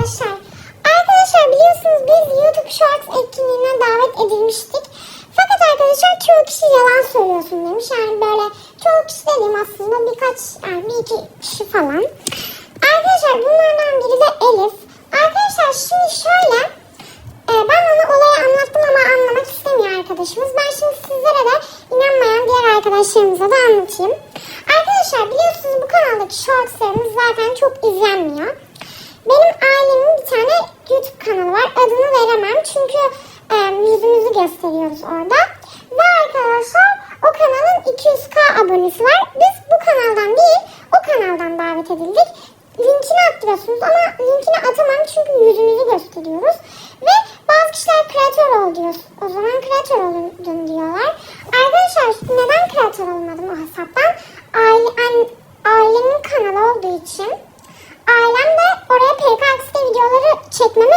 arkadaşlar. Arkadaşlar biliyorsunuz biz YouTube Shorts etkinliğine davet edilmiştik. Fakat arkadaşlar çoğu kişi yalan söylüyorsun demiş. Yani böyle çoğu kişi dediğim aslında birkaç yani bir iki kişi falan. Arkadaşlar bunlardan biri de Elif. Arkadaşlar şimdi şöyle e, ben ona olayı anlattım ama anlamak istemiyor arkadaşımız. Ben şimdi sizlere de inanmayan diğer arkadaşlarımıza da anlatayım. Arkadaşlar biliyorsunuz bu kanaldaki shortslarımız zaten çok izlenmiyor. Benim çünkü e, yüzümüzü gösteriyoruz orada. Ve arkadaşlar o kanalın 200k abonesi var. Biz bu kanaldan değil o kanaldan davet edildik. Linkini attırıyorsunuz ama linkini atamam çünkü yüzümüzü gösteriyoruz. Ve bazı kişiler kreatör ol diyor. O zaman kreatör olun diyorlar. Arkadaşlar neden kreatör olmadım o hesaptan? Aile, an- ailemin kanalı olduğu için ailem de oraya PKX'de videoları çekmeme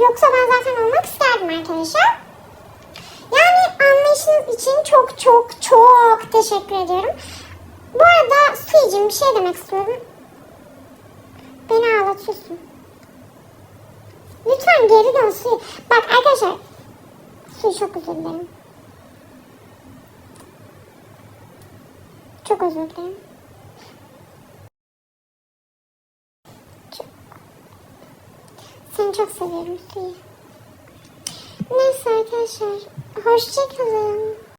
yoksa ben zaten olmak isterdim arkadaşlar. Yani anlayışınız için çok çok çok teşekkür ediyorum. Bu arada Suyucuğum bir şey demek istiyorum. Beni ağlatıyorsun. Lütfen geri dön Suyu. Bak arkadaşlar. Suyu çok özür dilerim. Çok özür dilerim. Çok... Seni çok seviyorum Suyu. Neyse arkadaşlar. Hoşçakalın.